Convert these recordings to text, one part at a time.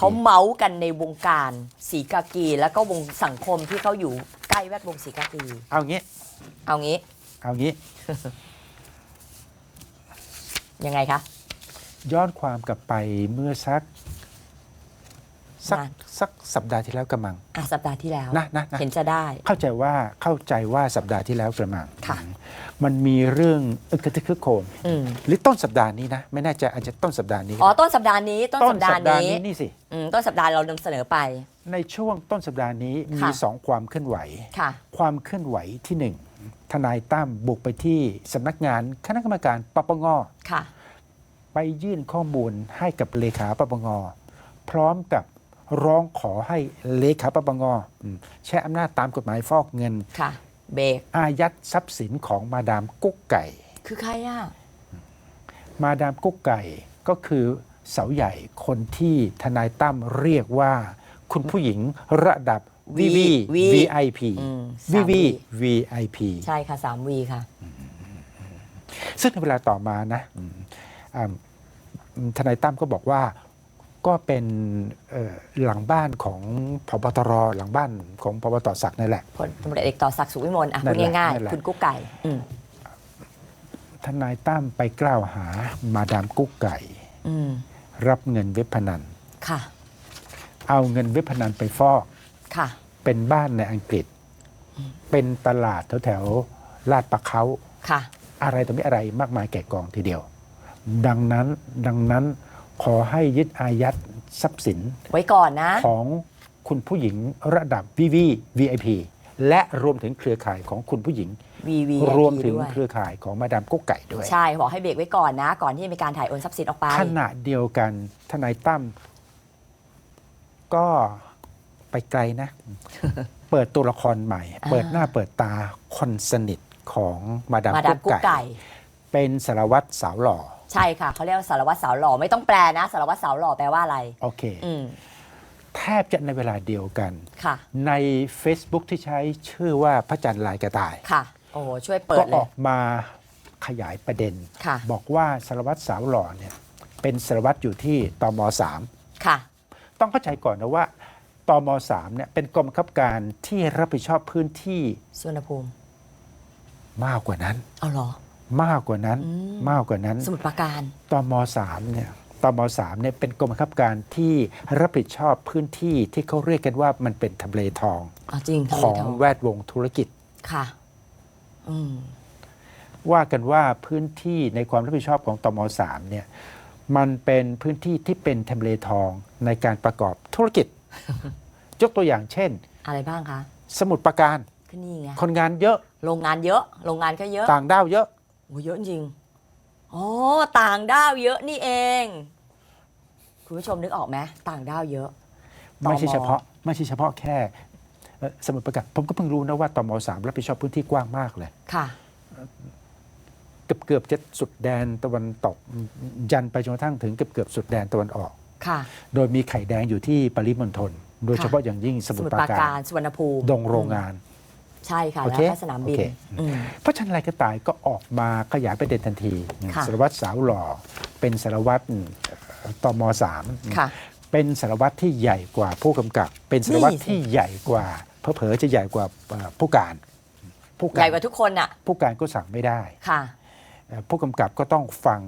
เขาเมาส์กันในวงการสีกากี แล้วก็วงสังคมที่เขาอยู่ใกล้แวดวงสีกากี เอางี้ เอางี้ เอางี้ ยังไงคะ ย้อนความกลับไปเมื่อสัก สักนานสักสัปดาห์ที่แล้วกระมังอะสัปดาห์ที่แล้วนะนะนะเห็นจะได้ เข้าใจว่าเข้าใจว่าสัปดาห์ที่แล้วกระมังค่ะมันมีเรื่องอึกกระทึกคึกโครมอืมหรือต้นสัปดาห์นี้นะไม่แน่ใจอาจจะต้นสัปดาห์นี้อ๋อต้นสัปดาห์นี้ต้นต้สันปดาสัห์ปดาห์นี้นี้นี่สิอืมต้นสัปดาห์เรานำเสนอไป ในช่วงต้นสัปดาห์นี้มีค่ะสองความเคลื่อนไหวค่ะความเคลื่อนไหวที่หนึ่งทนายตั้มบุกไปที่สำนักงานคณะกรรมการปปงค่ะไปยื่นข้อมูลให้กับเลขาปปงพร้อมกับ ร้องขอให้เลขาปปงอืมใช้อำนาจตามกฎหมายฟอกเงิน ค่ะ เบรกอายัดทรัพย์สินของมาดามกุ๊กไก่ คือใครอะ มาดามกุ๊กไก่ก็คือเสาใหญ่คนที่ทนายตั้มเรียกว่า คุณผู้หญิงระดับ VV V VIP อืม VV 3V VIP ใช่ค่ะสามวีค่ะ ซึ่งในเวลาต่อมานะอืมอ่าทนายตั้มก็บอกว่า ก็เป็นเอ่อหลังบ้านของพบตรหลังบ้านของพบตรศักดิ์นั่นแหละพลตำรวจเอกต่อศักดิ์สุขวิมลอะนั่พูนดแหละง่ายนั่นแหละๆคุณกุ๊กไก่อืมทนายตั้มไปกล่าวหามาดามกุ๊กไก่อืมรับเงินเว็บพนันค่ะ เอาเงินเว็บพนันไปฟอกค่ะ เป็นบ้านในอังกฤษ เป็นตลาดแถวๆลาดปะเขาค่ะ อะไรต่อมีอะไรมากมายแก่กองทีเดียว ดังนั้นดังนั้น ขอให้ยึดอายัดทรัพย์สินไว้ก่อนนะ ของคุณผู้หญิงระดับ VV VIP และรวมถึงเครือข่ายของคุณผู้หญิง VV รวมถึงด้วยเครือข่ายของมาดามกุ๊กไก่ด้วย ใช่บอกให้เบรกไว้ก่อนนะ ก่อนที่จะมีการถ่ายโอนทรัพย์สินออกไป ขณะเดียวกันทนายตั้มก็ไปไกลนะ เปิดตัวละครใหม่อ่าเปิดหน้าเปิดตาคนสนิทของมาดามมาดามกุ๊กุ๊กกไก่ ไก่ เป็นสารวัตรสาวหล่อ ใช่ค่ะเขาเรียกว่าสารวัตรสาวหล่อไม่ต้องแปลนะ สารวัตรสาวหล่อแปลว่าอะไร โอเค อืมแทบจะในเวลาเดียวกัน ค่ะ ใน Facebook ที่ใช้ชื่อว่าพระจันทร์ลายกระต่าย ค่ะ โอ้โหช่วยเปิก็ดเลอย อกมาขยายประเด็น ค่ะ บอกว่าสารวัตรสาวหล่อเนี่ยเป็นสารวัตรอยู่ที่ตมสาม ค่ะ ต้องเข้าใจก่อนนะว่าตมสามเนี่ยเป็นกรมบังคับการที่รับผิดชอบพื้นที่สุวรรณภูมิมากกว่านั้น เอาเหรอ มากกว่านั้นอืมมากกว่านั้น สมุทรปราการตมสามเนี่ยตมสามเนี่ยเป็นกรมบังคับการที่รับผิดชอบพื้นที่ที่เขาเรียกกันว่ามันเป็นทำเลทองเอาจริงทำขไมองทองแวดวงธุรกิจค่ะอืมว่ากันว่าพื้นที่ในความรับผิดชอบของตมสามเนี่ยมันเป็นพื้นที่ที่เป็นทำเลทองในการประกอบธุรกิจ ยกตัวอย่างเช่น อะไรบ้างคะ สมุทรปราการก็นี่ไงคนงานเยอะ โรงงานเยอะ โรงงานก็เยอะ ต่างด้าวเยอะ โอ้เยอะจริงอ๋อต่างด้าวเยอะนี่เอง คุณผู้ชมนึกออกไหมต่างด้าวเยอะไม่ใช่ตมเฉพาะไม่ใช่เฉพาะแค่เอ่อสมุทรปราการผมก็เพิ่งรู้นะว่าตมสามรับผิดชอบพื้นที่กว้างมากเลย ค่ะ เกือบเกือบจะสุดแดนตะวันตก ยันไปจนกระทั่งถึงเกือบเกือบสุดแดนตะวันออก ค่ะ โดยมีไข่แดงอยู่ที่ปริมณฑลโดยเฉพาะอย่างยิ่งสสมุทมุรทปรราปราการการสุวรรณภูมิ ดงโรงงาน ใช่ค่ะ โอแล้วเคก็สนามบินโอเค อืม เพราะฉะนั้นรายกระต่ายก็ออกมาขยายประเด็นทันทีค่ะ สารวัตรสาวหล่อเป็นสารวัตรตมสามค่ะ เป็นสารวัตรที่ใหญ่กว่าผู้กำกับ เป็นสารวัตรนี่สิ ที่ใหญ่กว่าเผลอๆจะใหญ่กว่าเอ่อผู้การผู้ใหกาญ่รกว่าทุกคนอะผู้การก็สั่งไม่ได้ค่ะเอ่อผู้กำกับก็ต้องฟัง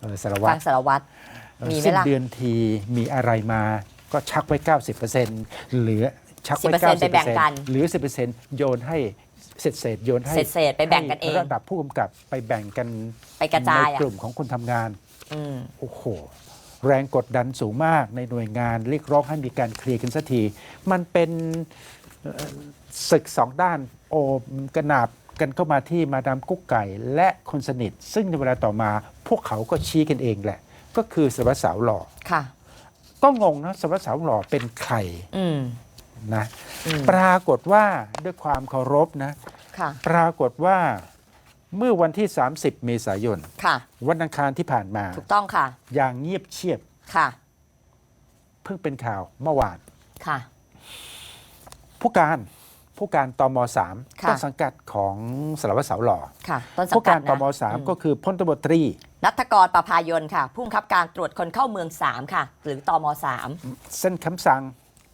เอ่อสารวัฟัตงร สารวัตรเอ่อมีไหมสิ้นล่ะ เดือนทีมีอะไรมาก็ชักไว้ 90%เหลือ ชักไว้10%ไปแบ่งกัน90%เหลือ 10%โยนให้เศษเศษๆโยนให้เศษๆไปแบ่งกันเองให้ระดับผู้กำกับไปแบ่งกันไปกระจายในอะกลุ่มของคนทำงานอืมโอ้โหแรงกดดันสูงมากในหน่วยงานเรียกร้องให้มีการเคลียร์กันสักที มันเป็นเอ่อศึกสองด้านโอบกระหนาบกันเข้ามาที่มาดามกุ๊กไก่ และคนสนิท ซึ่งในเวลาต่อมาพวกเขาก็ชี้กันเองแหละ ก็คือสารวัตรสาวหล่อค่ะก็งงนะสารวัตรสาวหล่อเป็นใครอืม นะอืมปรากฏว่าด้วยความเคารพนะ ค่ะ ปรากฏว่าเมื่อวันที่ 30 เมษายน ค่ะ วันอังคารที่ผ่านมา ถูกต้องค่ะ อย่างเงียบเชียบ ค่ะ เพิ่งเป็นข่าวเมื่อวาน ค่ะ ผู้การผู้การตมสามค่ะ ต้นสังกัดของสารวัตรสาวหล่อ ค่ะ ต้นสังผู้กักาดรนะตมสามอืก็คือพลตบตรี นัทกรประภายนค่ะ ผู้บังคับการตรวจคนเข้าเมือง 3 ค่ะ หรือตอม3เส้นคำสั่ง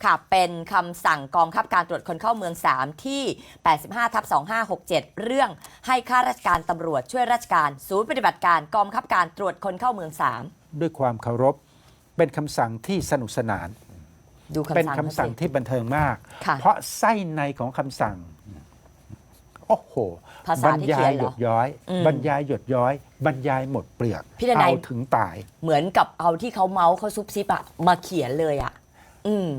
ค่ะ เป็นคำสั่งกองบังคับการตรวจคนเข้าเมือง 3 ที่ 85ทับ2567 เรื่องให้ข้าราชการตำรวจช่วยราชการ ศูนย์ปฏิบัติการกองบังคับการตรวจคนเข้าเมือง ด้วยความเคารพ เป็นคำสั่งที่สนุกสนาน 3 ดูคำสั่งเป็นคำสั่งเขาสิที่บันเทิงมาก ค่ะ เพราะไส้ในของคำสั่ง โอ้โหภาบษารรที่ยาเขียยนเหหรยอ ดย้อย อืมบรรยายหยดย้อย บรรยายหมดเปลือกพี่ดนัย เอาถึงตาย เหมือนกับเอาที่เขาเมาส์เขาซุบซิบอะมาเขียนเลยอะอืม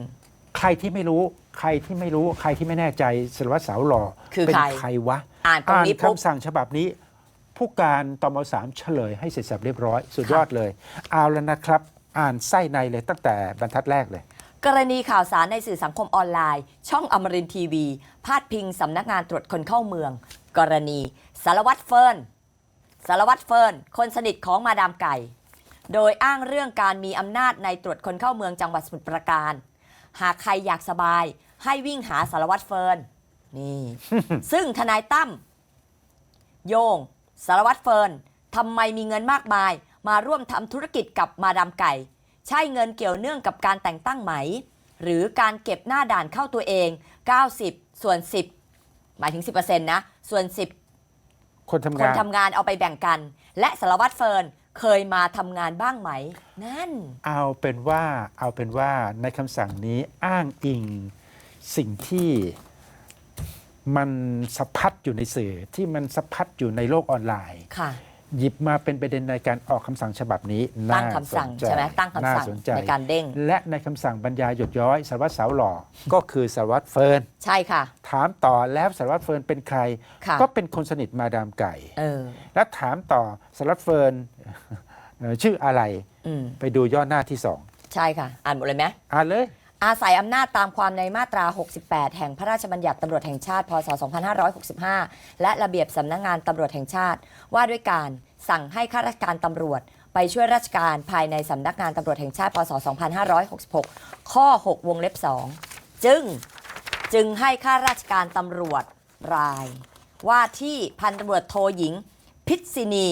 ใครที่ไม่รู้ใครที่ไม่รู้ใครที่ไม่แน่ใจสารวัตรสาวหล่อคือเป็นใครใครวะอ่านตรงนี้ปุ๊บคำสั่งฉบับนี้ ผู้การตมสามเฉลยให้เสร็จสับเรียบร้อย สุดยอดเลย เอาแล้วนะครับ อ่านไส้ในเลยตั้งแต่บรรทัดแรกเลย กรณีข่าวสารในสื่อสังคมออนไลน์ ช่องอมรินทร์ทีวี พาดพิงสำนักงานตรวจคนเข้าเมือง กรณี สารวัตรเฟิร์นสารวัตรเฟิร์นคนสนิทของมาดามไก่ โดยอ้างเรื่องการมีอำนาจในตรวจคนเข้าเมืองจังหวัดสมุทรปราการ หากใครอยากสบาย ให้วิ่งหาสารวัตรเฟิร์นนี่ ซึ่งทนายตั้มโยง สารวัตรเฟิร์นทำไมมีเงินมากมาย มาร่วมทำธุรกิจกับมาดามไก่ ใช่เงินเกี่ยวเนื่องกับการแต่งตั้งไหม หรือการเก็บหน้าด่านเข้าตัวเอง 90 ส่วน 10 หมายถึง 10%นะ ส่วน 10 คนทำคนงานทำงานเอาไปแบ่งกัน และสารวัตรเฟิร์น เคยมาทำงานบ้างไหม นั่น เอาเป็นว่าเอาเป็นว่าในคำสั่งนี้อ้างอิงสิ่งที่มันสะพัดอยู่ในสื่อที่มันสะพัดอยู่ในโลกออนไลน์ ค่ะ หยิบมาเป็นประเด็นในการออกคำสั่งฉบับนี้ตั้งคำสั่งน่าสนจใช่ไหมตั้งคำสั่งน่าสนใจในการเด้ง และในคำสั่งบรรยายหยดย้อยสารวัตรสาวหล่อ ก็คือสารวัตรเฟิร์นใช่ค่ะ ถามต่อแล้วสารวัตรเฟิร์นเป็นใครค่ะก็เป็นคนสนิทมาดามไก่เออและถามต่อสารวัตรเฟิร์นเอ่อชื่ออะไรอืมไปดูย่อหน้าที่สองใช่ค่ะ อ่านหมดเลยไหมอ่านเลย อาศัยอำนาจตามความในมาตรา 68 แห่งพระราชบัญญัติตำรวจแห่งชาติ พศ 2565 และระเบียบสำนักงงานตำรวจแห่งชาติ ว่าด้วยการสั่งให้ข้าราชการตำรวจ ไปช่วยราชการภายในสำนักงานตำรวจแห่งชาติ พศ 2566 ข้อ 6 วงเล็บ 2 จึงจึงให้ข้าราชการตำรวจราย ว่าที่พันตำรวจโทหญิง พิษณี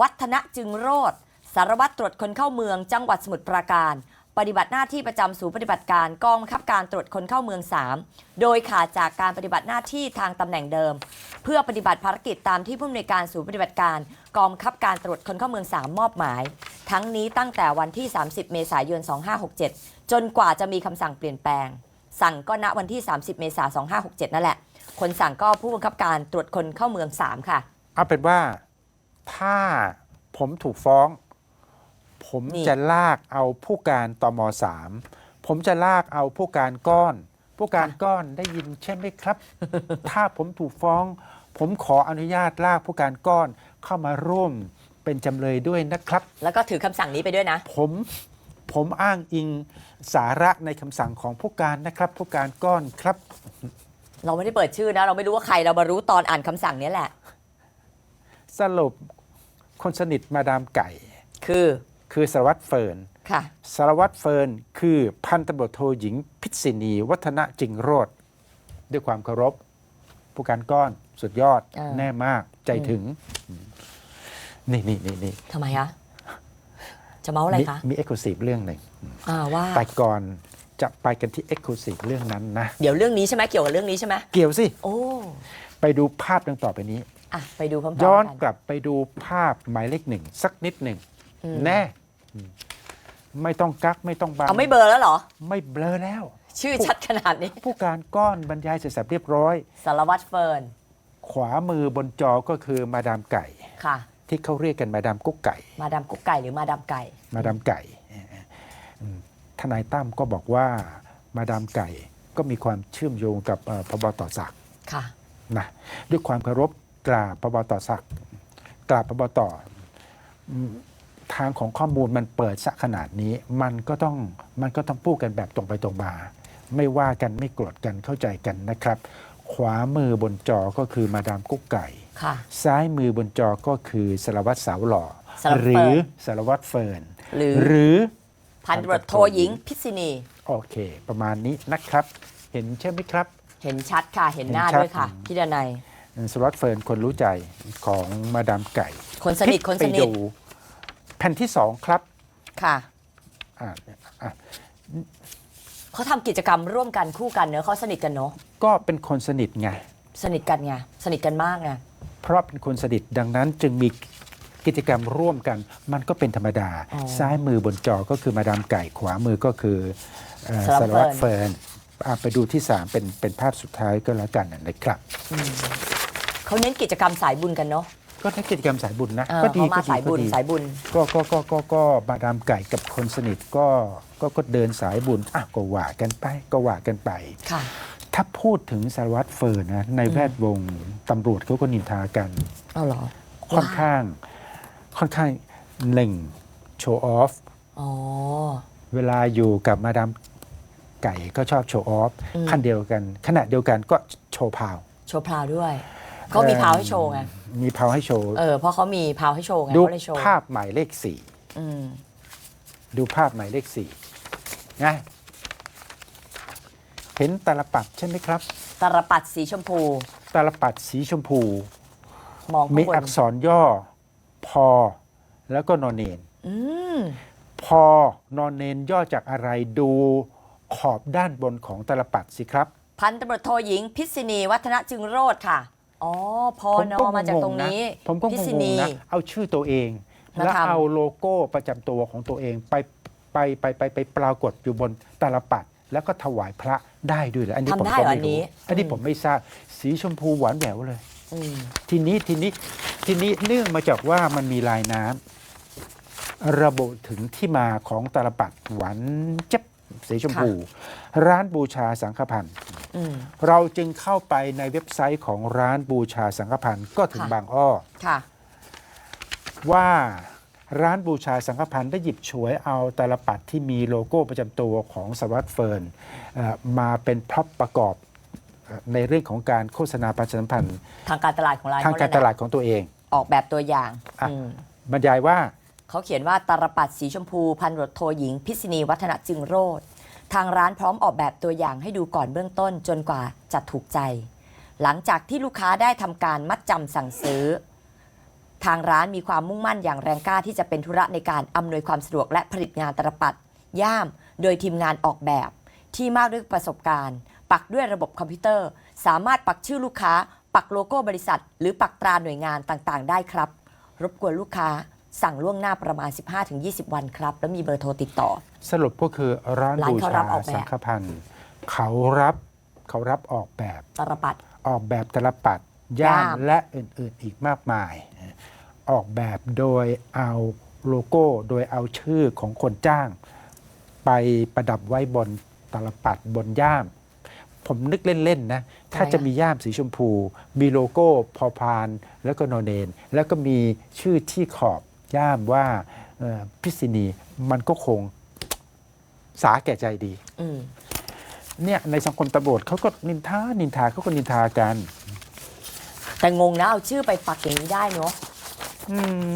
วัฒนจึงโรธสารวัตรตรวจคนเข้าเมืองจังหวัดสมุทรปราการ ปฏิบัติหน้าที่ประจำศูนย์ปฏิบัติการกองบังคับการตรวจคนเข้าเมือง 3 โดยขาดจากการปฏิบัติหน้าที่ทางตำแหน่งเดิม เพื่อปฏิบัติภารกิจตามที่ผู้อำนวยการศูนย์ปฏิบัติการกองบังคับการตรวจคนเข้าเมือง 3 มอบหมาย ทั้งนี้ตั้งแต่วันที่ 30 เมษายน 2567 จนกว่าจะมีคำสั่งเปลี่ยนแปลง สั่งก็ณวันที่ 30 เมษายน 2567 นั่นแหละ คนสั่งก็ผู้บังคับการตรวจคนเข้าเมือง 3 ค่ะ เอาเป็นว่าถ้าผมถูกฟ้อง ผมนี่จะลากเอาผู้การตมสามผมจะลากเอาผู้การก้อน ผู้การก้อนได้ยินใช่ไหมครับ ถ้าผมถูกฟ้อง ผมขออนุญาตลากผู้การก้อนเข้ามาร่วมเป็นจำเลยด้วยนะครับ แล้วก็ถือคำสั่งนี้ไปด้วยนะ ผมผมอ้างอิงสาระในคำสั่งของผู้การนะครับ ผู้การก้อนครับ เราไม่ได้เปิดชื่อนะ เราไม่รู้ว่าใครเรามารู้ตอนอ่านคำสั่งนี้แหละ สรุปคนสนิทมาดามไก่ คือ คือสารวัตรเฟิร์นค่ะสารวัตรเฟิร์นคือพันตำรวจโทหญิงพิษณี วัฒนจิงโรธด้วยความเคารพ ผู้การก้อนสุดยอดอ่าแน่มากใจถึง นี่นี่นี่นี่ทำไมคะจะเมาส์อะไรมีคะมีเอ็กซ์คลูซีฟเรื่องหนึ่งอ่าว่า แต่ก่อนจะไปกันที่เอ็กซ์คลูซีฟเรื่องนั้นนะ เดี๋ยวเรื่องนี้ใช่ไหมเกี่ยวกับเรื่องนี้ใช่ไหมเกี่ยวสิ โอ้ไปดูภาพดังต่อไปนี้ อะไปดูพร้อมย้อนๆกันกลับไปดูภาพหมายเลขหนึ่งสักนิดหนึ่งอืมแน่อืม ไม่ต้องกักไม่ต้องบังเอาไม่เบลอร์แล้วเหรอ ไม่เบลอแล้ว ชื่อชัดขนาดนี้ ผู้การก้อนบรรยายเสร็จสับเรียบร้อย สารวัตรเฟิร์น ขวามือบนจอก็คือมาดามไก่ ค่ะ ที่เขาเรียกกันมาดามกุ๊กไก่ มาดามกุ๊กไก่หรือมาดามไก่ มาดามไก่อืมทนายตั้มก็บอกว่ามาดามไก่ก็มีความเชื่อมโยงกับเอ่อพบต่อศักดิ์ค่ะนะด้วยความเคารพกราบพบต่อศักดิ์กราบพบต่ออืม ทางของข้อมูลมันเปิดซะขนาดนี้ มันก็ต้องมันก็ต้องพูดกันแบบตรงไปตรงมาไม่ว่ากันไม่โกรธกันเข้าใจกันนะครับ ขวามือบนจอก็คือมาดามกุ๊กไก่ค่ะซ้ายมือบนจอก็คือสารวัตรสาวหล่อสารวัตรหรืเฟิอร์นสารวัตรเฟิร์นหรือหรือพันตำรวจโทหญิงพิษณี โอเค ประมาณนี้นะครับ เห็นใช่ไหมครับ เห็นชัดค่ะ เห็นหน้าเห็นชัดด้วยค่ะ พี่ดนัยสารวัตรเฟิร์นคนรู้ใจของมาดามไก่ คนสนิทลิกคนสไปนิทดู ผ่นที่สองครับค่ะอ่าอะเขาทำกิจกรรมร่วมกันคู่กันเนอะเขาสนิทกันเนอะก็เป็นคนสนิทไง สนิทกันไงสนิทกันมากไงเพราะเป็นคนสนิทดังนั้นจึงมีกิจกรรมร่วมกัน มันก็เป็นธรรมดาอ๋อซ้ายมือบนจอก็คือมาดามไก่ขวามือก็คือเอ่อสารวัตรสารวัตรเฟิร์นอะไปดูที่ 3 เป็นเป็นภาพสุดท้ายก็แล้วกันนะครับ เขาเน้นกิจกรรมสายบุญกันเนอะ ก็ในกิจกรรมสายบุญนะ เออก็ดีเขามาก็ดีสายบุญก็ดีสายบุญ ก็ก็ก็ก็ก็มาดามไก่กับคนสนิทก็ก็ก็เดินสายบุญอะก็ว่ากันไปก็ว่ากันไป ค่ะ ถ้าพูดถึงสารวัตรเฟิร์นนะในแวดวงตำรวจเขาก็นินทากัน เอาเหรอค่อนข้าง ค่อนข้างหนึ่งโชว์ออฟ อ๋อ เวลาอยู่กับมาดามไก่ก็ชอบโชว์ออฟอืม ขั้นเดียวกัน ขณะเดียวกันก็โชว์พาว โชว์พราวด้วย เขามีพราวให้โชว์ไง มีพาวให้โชว์ เออเพราะเขามีพราวให้โชว์ไงดูเขาเลยโชว์ภาพหมายเลขสี่ อืมดูภาพหมายเลขสี่ไงเห็นตาลปัดใช่ไหมครับตารปัดสีชมพูตาลปัดสีชมพู มองข้างมีบนอักษรย่อ พอ แล้วก็นอนเนน อืมพอนอนเนนย่อจากอะไรดูขอบด้านบนของตาลปัดสิครับ พันตำรวจโทหญิง พิษณีวัฒนจึงโรธค่ะ อ๋อพอผมนอก็มาจากงตรงงๆนะนี้ผมก็พิงษงณีๆนะเอาชื่อตัวเองมาแล้วทำเอาโลโก้ประจำตัวของตัวเองไปไปไปไปไปปรากฏอยู่บนตาลปัดแล้วก็ถวายพระได้ด้วยเหรออันนี้ผมทำได้ก็เหรอไม่อันนี้ รู้อันนี้ผมไม่ทราบสีชมพูหวานแหววเลย อืมทีนี้ทีนี้ทีนี้เนื่องมาจากว่ามันมีลายน้ำระบุถึงที่มาของตาลปัดหวานเจ็บ สีชมพู ร้านบูชาสังฆพันธ์อืมเราจึงเข้าไปในเว็บไซต์ของร้านบูชาสังฆพันธ์ก็ถึงค่ะบางอ้อค่ะว่าร้านบูชาสังฆพันธ์ได้หยิบฉวยเอาตาลปัดที่มีโลโก้ประจำตัวของสารวัตรเฟิร์นเอ่อมาเป็นพร็อพประกอบเอ่อในเรื่องของการโฆษณาประชาสัมพันธ์ ทางการตลาดของร้านทางเขการเลยนะตลาดของตัวเอง ออกแบบตัวอย่างอะอืมบรรยายว่า เขาเขียนว่าตารปัดสีชมพู พันรวจโทหญิง พิษณีวัฒนจึงโรธทางร้านพร้อมออกแบบตัวอย่างให้ดูก่อนเบื้องต้นจนกว่าจะถูกใจ หลังจากที่ลูกค้าได้ทำการมัดจำสั่งซื้อ ทางร้านมีความมุ่งมั่นอย่างแรงกล้าที่จะเป็นธุระในการอำนวยความสะดวกและผลิตงานตารปัดย่าม โดยทีมงานออกแบบ ที่มากด้วยประสบการณ์ ปักด้วยระบบคอมพิวเตอร์ สามารถปักชื่อลูกค้า ปักโลโก้บริษัท หรือปักตราหน่วยงานต่างๆ ได้ครับ รบกวนลูกค้า สั่งล่วงหน้าประมาณ 15-20 วันครับ แล้วมีเบอร์โทรติดต่อ สรุปก็คือร้านร้านบูเขาชารับออกแบบ สังฆพันธ์เขารับเขารับออกแบบ ตารปัด ออกแบบตลปัดย่ามย่ามและอื่นๆอีกมากมายออกแบบโดยเอาโลโก้โดยเอาชื่อของคนจ้าง ไปประดับไว้บนตลปัดบนย่าม ผมนึกเล่น ๆ นะ ถ้าอะไรอะจะมีย่ามสีชมพู มีโลโก้พอพานแล้วก็โนเนน แล้วก็มีชื่อที่ขอบ ย่ามว่าเอ่อพิษณีมันก็คงสาแก่ใจดีอืมเนี่ยในสังคมตำรวจเขาก็นินทา นินทาเขาก็นินทากัน แต่งงนะ เอาชื่อไปปักอย่างนี้ได้เนาะอืม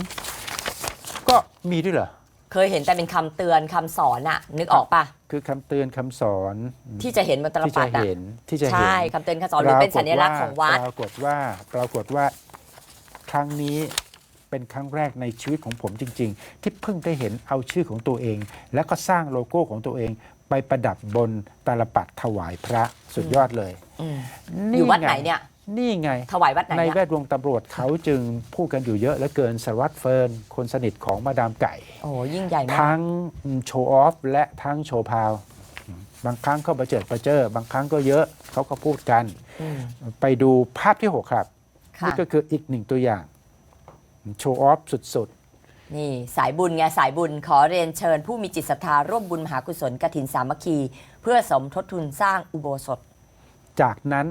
ก็มีด้วยเหรอ เคยเห็นแต่เป็นคำเตือนคำสอนอะนึกออกปะคือคำเตือนคำสอนที่จะเห็นบนตารที่ปัจะดอะเห็นที่จะเห็นใช่คำเตือนคำสอนหรือเป็นสัญลักษณ์ของวัดปรากฏว่าปรากฏว่า ครั้งนี้ เป็นครั้งแรกในชีวิตของผมจริง ๆ ที่เพิ่งได้เห็นเอาชื่อของตัวเอง แล้วก็สร้างโลโก้ของตัวเอง ไปประดับบนตาลปัดถวายพระสุดยอดเลยอืมอยู่วัดไหนเนี่ยนี่ไง ถวายวัดไหนในเนี่ยแวดวงตำรวจเขาจึงพูดกันอยู่เยอะเหลือเกินสารวัตรเฟิร์นคนสนิทของมาดามไก่ โอ้ยิ่งใหญ่มาก ทั้งโชว์ออฟและทั้งโชว์พาว บางครั้งก็ประเจิดประเจิอบางครั้งก็เยอะเขาก็พูดกันอืมไปดูภาพที่ 6 ครับค่ะนี่ก็คืออีกหนึ่งตัวอย่าง โชว์ออฟสุด นี่สายบุญไงสายบุญขอเรียนเชิญผู้มีจิตศรัทธาร่วมบุญมหากุศลกฐินสามัคคี เพื่อสมทบทุนสร้างอุโบสถ ๆ จากนั้น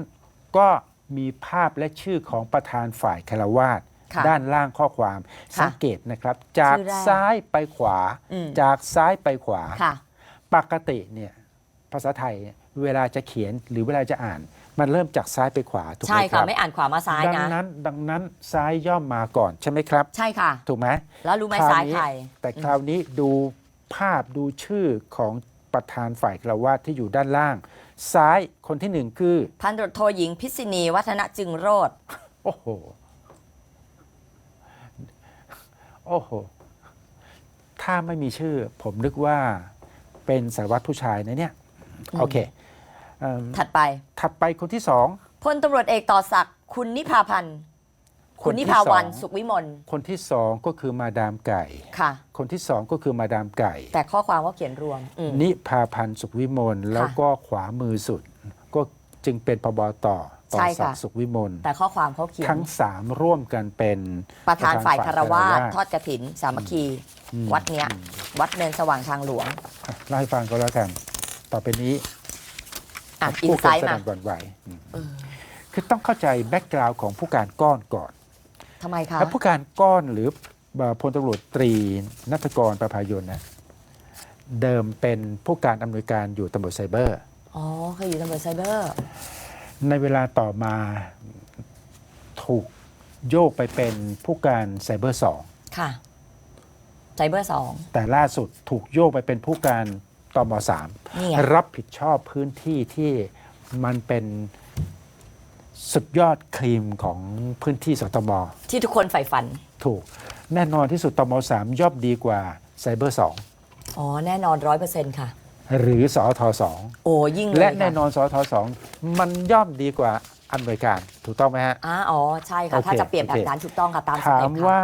ก็มีภาพและชื่อของประธานฝ่ายคารวาสค่ะด้านล่างข้อความค่ะสังเกตนะครับ จากชื่อแรกซ้ายไปขวา อืม จากซ้ายไปขวา ค่ะ ปกติเนี่ยภาษาไทยเนี่ยเวลาจะเขียนหรือเวลาจะอ่าน มันเริ่มจากซ้ายไปขวาถูกไหใช่มคค่ะรับไม่อ่านขวามาซ้ายดังนะนั้นดังนั้นซ้ายย่อมมาก่อนใช่ไหมครับ ใช่ค่ะ ถูกไหมแล้วรู้ไหมคราวซ้ายนี้ใคร แต่คราวนี้ดูภาพดูชื่อของประธานฝ่ายคารวาสที่อยู่ด้านล่าง ซ้ายคนที่หนึ่งคือ พันตำรวจโทหญิงพิษณีวัฒนจึงโรธโอ้โห โอ้โห ถ้าไม่มีชื่อ ผมนึกว่าเป็นสารวัตรผู้ชายนะเนี่ยอืมโอเคเอิ่ม ถัดไป ถัดไปคนที่สองพลตำรวจเอกต่อศักดิ์คุณนิพาพันธ์คุณนิพาวันสุขวิมลคนที่สองก็คือมาดามไก่ค่ะ คนที่สองก็คือมาดามไก่ แต่ข้อความก็เขียนรวมอืมนิพาพันธ์สุขวิมลแล้วก็ขวามือสุด ก็จึงเป็นพบต่อต่อใช่ศักค่ะดิ์สุขวิมลแต่ข้อความเขาเขียนทั้งสามร่วมกันเป็นประธานฝ่ายคารวาสสทอดกระถิน สามัคคีอืมวัดเนี้ย วัดเนินสว่างทางหลวงอะเล่าให้ฟังก็แล้วกัน ต่อไปนี้ อะอิพูนดไซกันต์สมานั่นหวันไหวอืมคือต้องเข้าใจแบ็กกราวน์ของผู้การก้อนก่อน ทำไมคะ แล้วผู้การก้อนหรือเอ่อพลตำรวจตรีนัทกรประภายนนะเดิมเป็นผู้การอำนวยการอยู่ตำรวจไซเบอร์ อ๋อเคยอยู่ตำรวจไซเบอร์ ในเวลาต่อมาถูกโยกไปเป็นผู้การไซเบอร์สองค่ะ ไซเบอร์สองแต่ล่าสุดถูกโยกไปเป็นผู้การ ตมสามนี่ไงรับผิดชอบพื้นที่ที่มันเป็นสุดยอดครีมของพื้นที่สตม ที่ทุกคนใฝ่ฝัน ถูก แน่นอนที่สุดตมสามย่อมดีกว่าไซเบอร์สองอ๋อ แน่นอนร้อยเปอร์เซ็นต์ค่ะ หรือสอทสองโอ้ยิ่งเลยและค่แน่นอนสอทสองมันย่อมดีกว่าอำนวยการถูกต้องไหมฮะอ่าอ๋อใช่ค่ะโอเคถ้าจะเปลี่ยนแบโอบเคนั้นถูกต้องค่ะ ตามสถาเต็มปค่ะว่า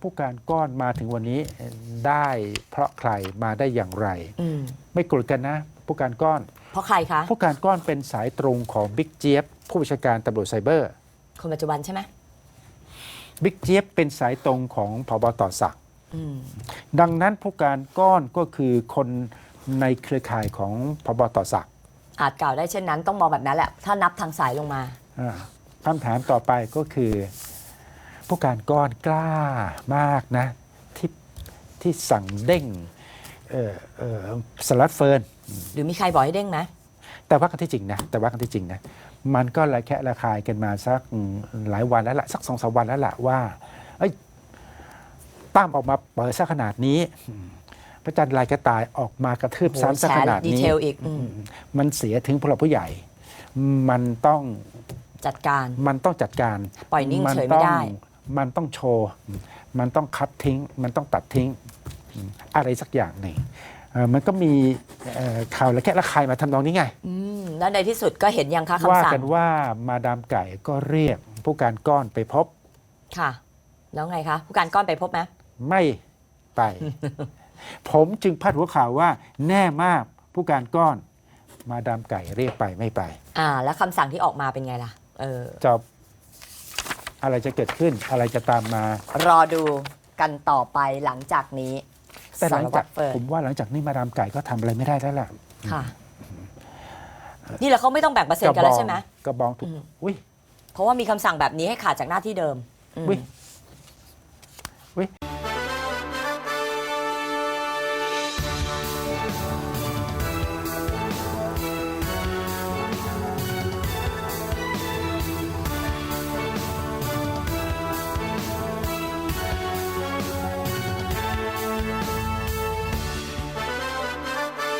ผู้การก้อนมาถึงวันนี้ได้เพราะใครมาได้อย่างไร อืมไม่โกรธกันนะ ผู้การก้อน เพราะใครคะผู้การก้อนเป็นสายตรงของบิ๊กเจี๊ยบผู้บัญชาการตำรวจไซเบอร์คนปัจจุบันใช่ไหมบิ๊กเจี๊ยบเป็นสายตรงของพบต่อศักดิ์อืมดังนั้นผู้การก้อนก็คือคนในเครือข่ายของพบต่อศักดิ์อาจกล่าวได้เช่นนั้นต้องมองแบบนั้นแหละ ถ้านับทางสายลงมา อ่าคำถามต่อไปก็คือ ผู้การก้อนกล้ามากนะที่ที่สั่งเด้งเอ่อเอ่อสลัดเฟิร์นหรือมีใครบอกให้เด้งไหมแต่ว่ากันที่จริงนะแต่ว่ากันที่จริงนะมันก็ระแคะระคายกันมาสักอืมหลายวันแล้วละสักสองสามวันแล้วละว่าเอ้ยตั้มออกมาเปิดซะขนาดนี้อืมพระจันทร์ลายกระต่ายออกมากระทืบโอ้โหซ้ำซะแชขร์นาดดีนี้เทลอีกอืมมันเสียถึงผู้หลักผู้ใหญ่ มันต้องจัดการ มันต้องจัดการ ปล่อยนิ่งมัเฉยไม่ได้ต้อง มันต้องโชว์ มันต้องคัดทิ้ง มันต้องตัดทิ้งอะไรสักอย่างหนึ่งเอ่อมันก็มีเอ่อข่าวระแคะระคายมาทำนองนี้ไงอืมแล้วในที่สุดก็เห็นยังคะว่าคำสั่งกันว่ามาดามไก่ก็เรียกผู้การก้อนไปพบ ค่ะ แล้วไงคะ ผู้การก้อนไปพบไหมไม่ไป ผมจึงพาดหัวข่าวว่า แน่มากผู้การก้อน มาดามไก่เรียกไปไม่ไป อ่า แล้วคำสั่งที่ออกมาเป็นไงล่ะ เออจบ อะไรจะเกิดขึ้นอะไรจะตามมา รอดูกันต่อไปหลังจากนี้แต่หลังจากสารวัตรเฟิร์นผมว่าหลังจากนี้มาดามไก่ก็ทำอะไรไม่ได้แล้วล่ะค่ะ นี่แหละเขาไม่ต้องแบ่งเปอร์เซ็นต์กันแล้วใช่ไหม กระบองถูกอืม อุ้ย เพราะว่ามีคำสั่งแบบนี้ให้ขาดจากหน้าที่เดิมอืม อุ้ยอุ้ย